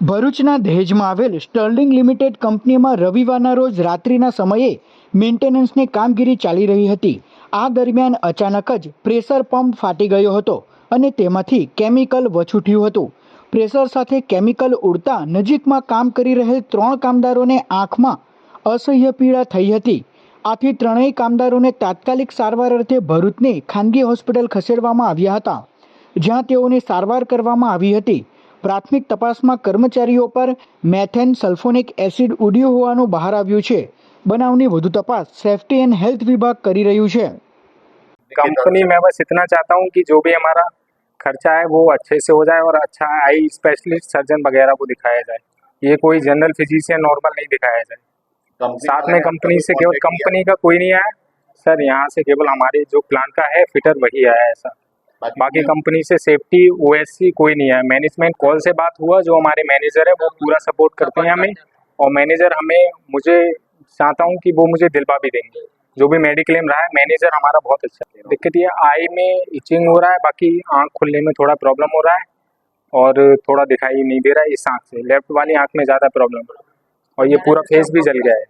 ભરૂચના દહેજમાં આવેલ Sterling limited કંપનીમાં રવિવારના રોજ રાત્રિના સમયે મેન્ટેનન્સની કામગીરી ચાલી રહી હતી. આ દરમિયાન અચાનક જ પ્રેશર પંપ ફાટી ગયો હતો અને તેમાંથી કેમિકલ વછૂટ્યું હતું. પ્રેશર સાથે કેમિકલ ઉડતા નજીકમાં કામ કરી રહેલ ત્રણ કામદારોને આંખમાં અસહ્ય પીડા થઈ હતી. આથી ત્રણેય કામદારોને તાત્કાલિક સારવાર અર્થે ભરૂચની ખાનગી હોસ્પિટલ ખસેડવામાં આવ્યા હતા, જ્યાં તેઓની સારવાર કરવામાં આવી હતી. પ્રાથમિક તપાસમાં કર્મચારીઓ પર મેથેન સલ્ફોનિક એસિડ ઉડ્યું હોવાનું બહાર આવ્યું છે બનાવની વધુ તપાસ સેફટી એન્ડ હેલ્થ વિભાગ કરી રહ્યું છે कंपनी में बस इतना चाहता हूँ कि जो भी हमारा खर्चा है वो अच्छे से हो जाए और अच्छा आई स्पेशलिस्ट सर्जन वगैरह को दिखाया जाए ये कोई जनरल फिजिशियन नॉर्मल नहीं दिखाया जाए साथ में कंपनी से केवल कंपनी का कोई नहीं आया सर यहाँ से केवल हमारे जो प्लांट का है फिटर वही आया है सर बाकी कंपनी से सेफ्टी ओएससी कोई नहीं आया मैनेजमेंट कॉल से बात हुआ जो हमारे मैनेजर है वो पूरा सपोर्ट करते हैं हमें। और मैनेजर हमें मुझे चाहता हूँ कि वो मुझे दिलवा भी देंगे। जो भी मेडिक्लेम रहा है मैनेजर हमारा बहुत अच्छा है। दिक्कत ये आई में इचिंग हो रहा है बाकी आँख खुलने में थोड़ा प्रॉब्लम हो रहा है। और थोड़ा दिखाई नहीं दे रहा है इस आँख से। लेफ़्ट वाली आँख में ज़्यादा प्रॉब्लम और ये पूरा फेस भी जल गया है।